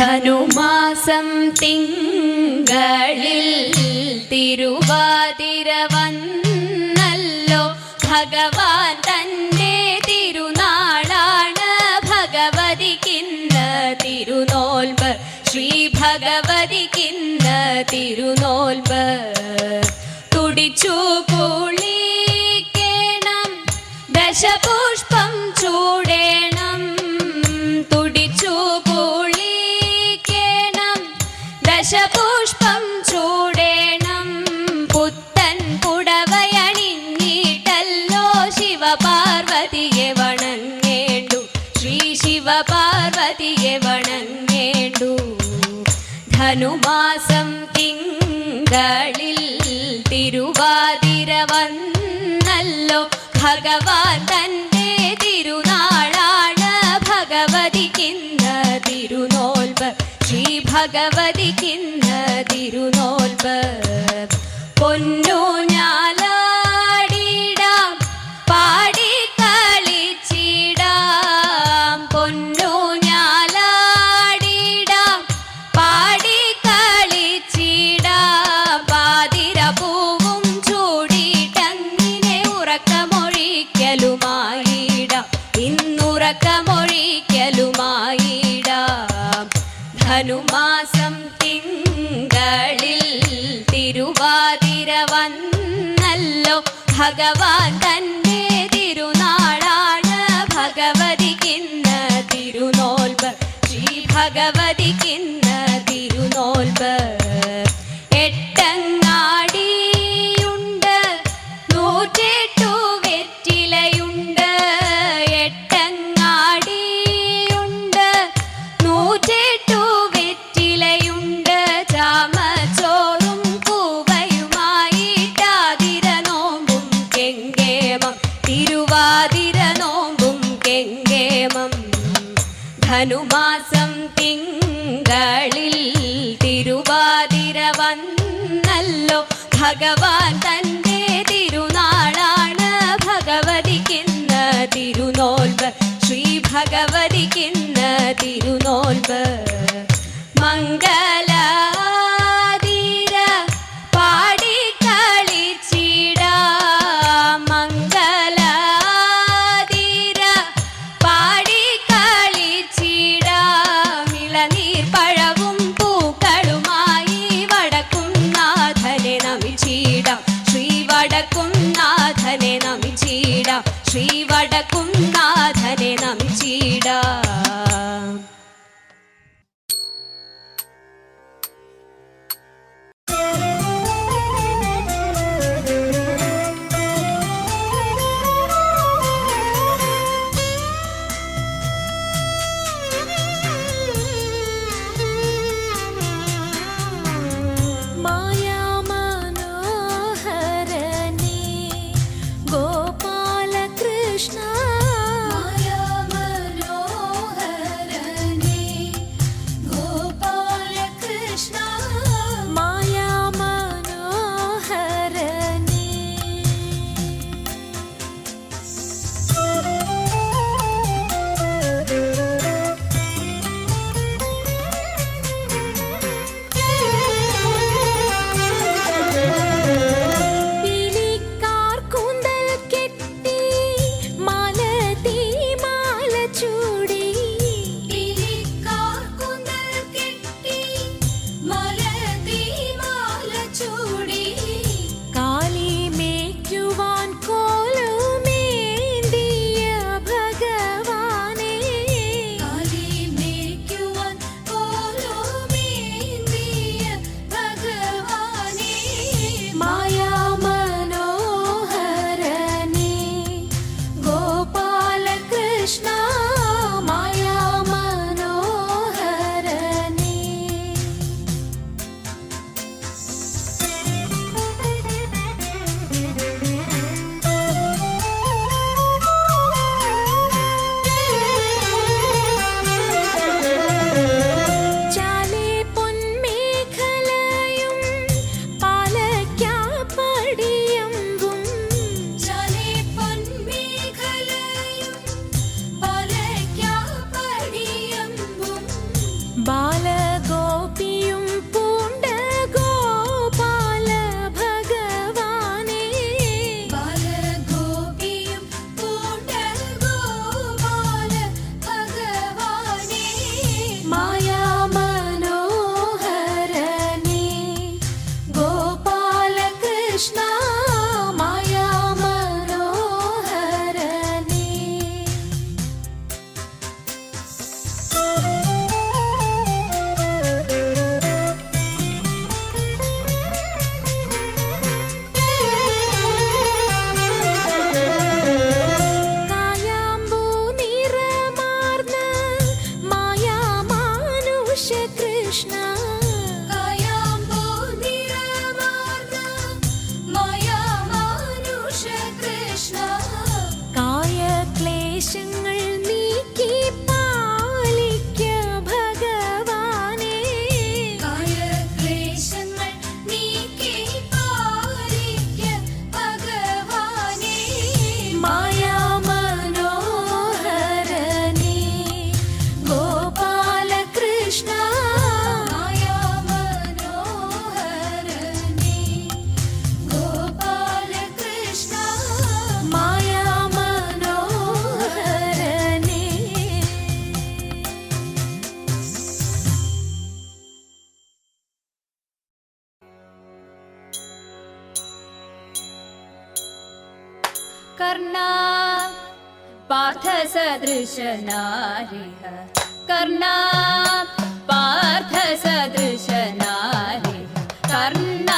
ധനുമാസം തിങ്കളിൽ തിരുവാതിര വന്നല്ലോ. ഭഗവാൻ തന്നെ തിരുനാളാണ് ഭഗവതിക്കിന്ന്. തിരുനോൽബ് ശ്രീ ഭഗവതിക്കിന്ന് തിരുനോൽബ് തുടിച്ചു ദശപുഷ്പം ചൂടേണം. പുത്തൻ പുടവയണിഞ്ഞിട്ടല്ലോ ശിവപാർവതിയെ വണങ്ങേണ്ടു. ശ്രീ ശിവപാർവതിയെ വണങ്ങേണ്ടു. ധനുമാസം തിങ്കളിൽ തിരുവാതിര വന്നല്ലോ. ഭഗവാൻ തന്റെ തിരുനാളാണ് ഭഗവതിക്കിന്ന് ഭഗവതിക്കിന്ന തിരുനോൽപ്പ് പൊന്നോൻ భగవతి కింద सदृश नारिः कर्णा पार्थ सदृश नारिः कर्ण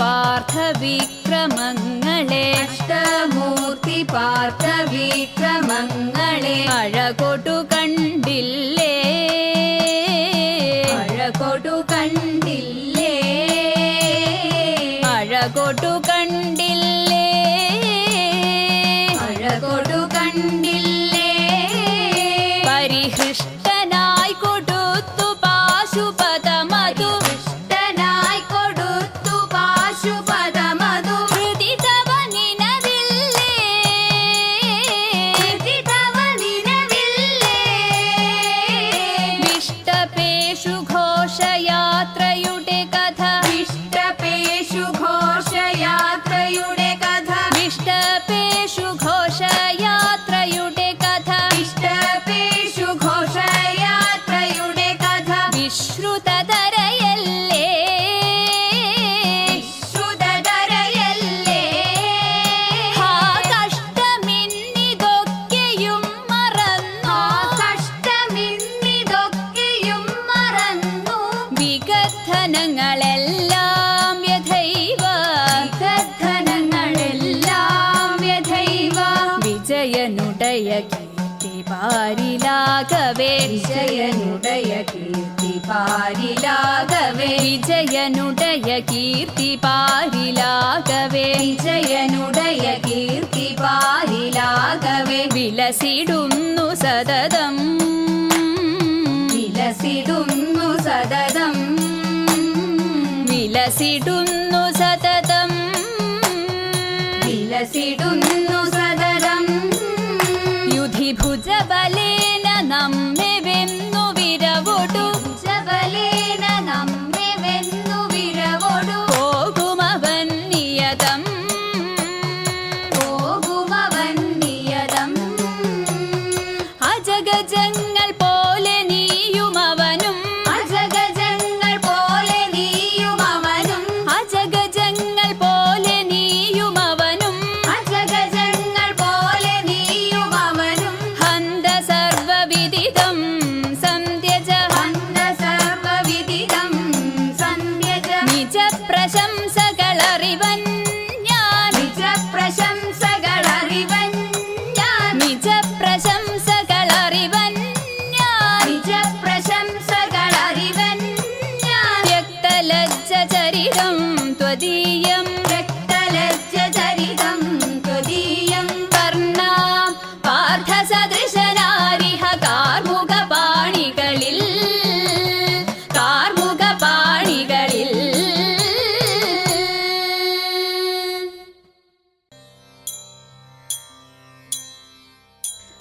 പാർത്ഥവിക്രമങ്ങളെ. അഷ്ടമൂർത്തി പാർത്ഥവിക്രമങ്ങളെ. അഴകൊടു കണ്ടില്ലേ. അഴകൊടു കണ്ടില്ലേ. അഴകൊടു കണ്ടില്ലേ. അഴകൊടു കണ്ടില്ലേ. കീർത്തി പാരിലാകവേ. വിജയനുടയ കീർത്തി പാരിലാകവേ. വിലസിടുന്നു സതതം. വിലസിടുന്നു സതതം. വിലസിടുന്നു സതതം. വിലസിടുന്നു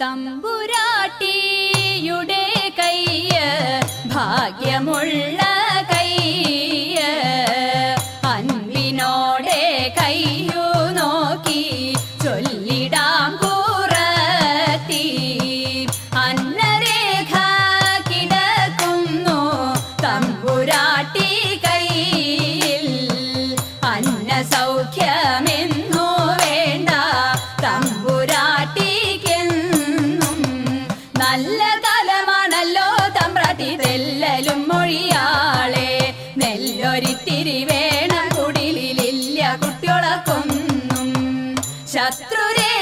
തമ്പുരാട്ടിയുടെ കയ്യ ഭാഗ്യമുള്ള শত্রুরে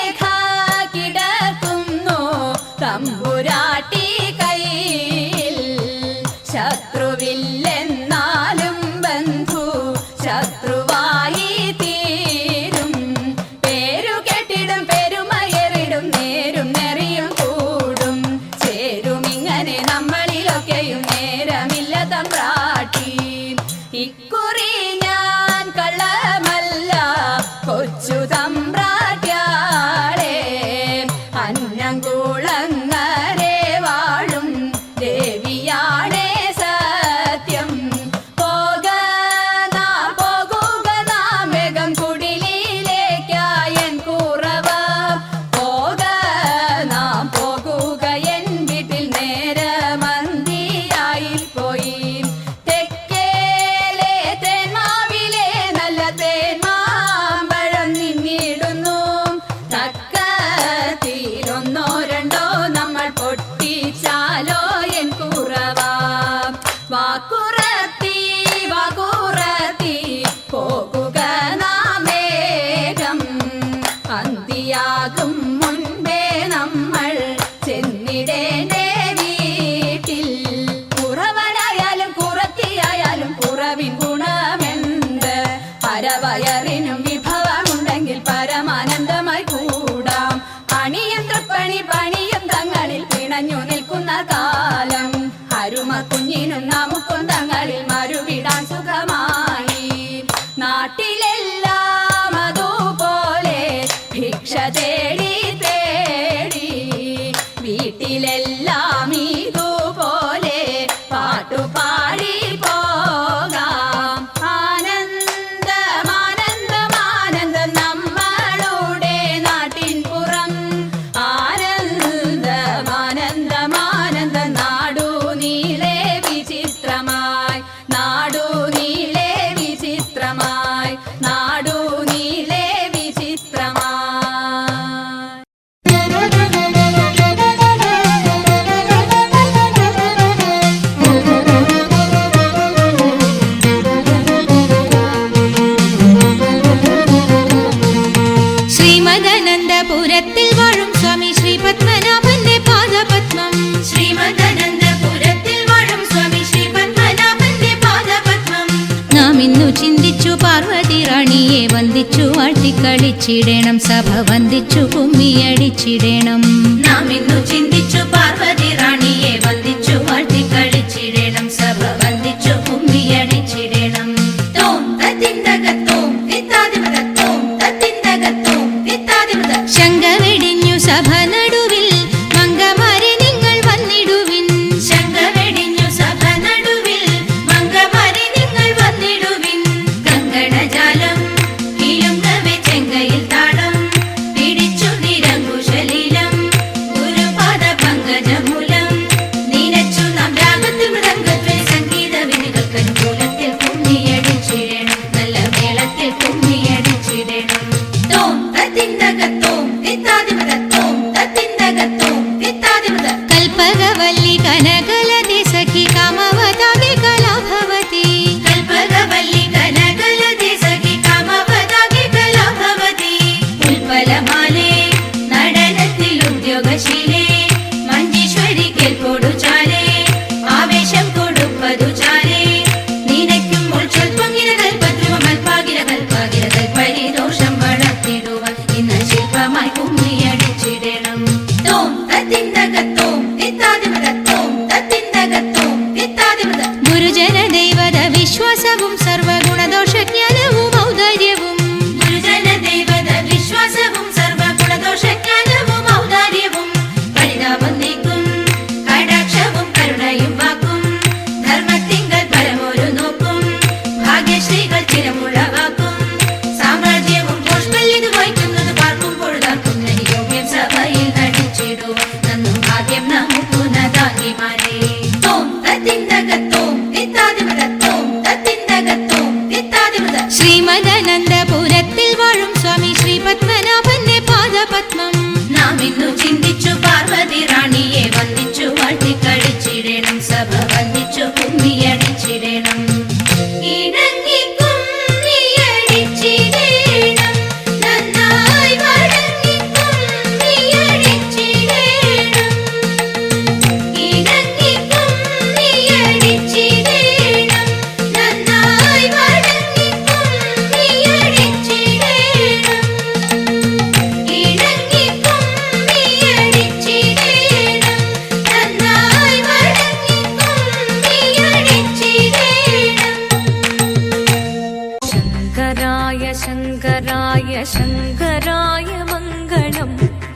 വന്ദിച്ചു കുമ്മിയടിച്ചിടണം നാം ഇന്നു ചിന്തിച്ചു പാർവതി റാണിയെ വന്ദിച്ചു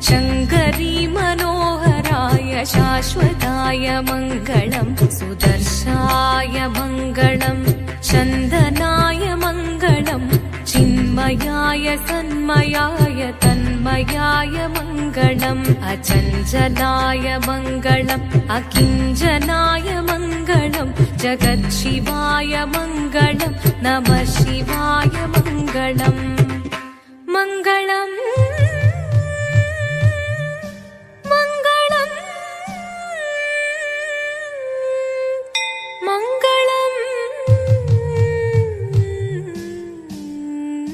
शङ्करी मनोहराय शाश्वताय मङ्गलम् सुदर्शाय मङ्गलम् चन्दनाय मङ्गलम् चिन्मयाय सन्मयाय तन्मयाय मङ्गलम् अचञ्चलाय मङ्गलम् अकिञ्जनाय मङ्गलम् जगत् मङ्गलम् नमः शिवाय मङ्गलम्। मङ्गलम्।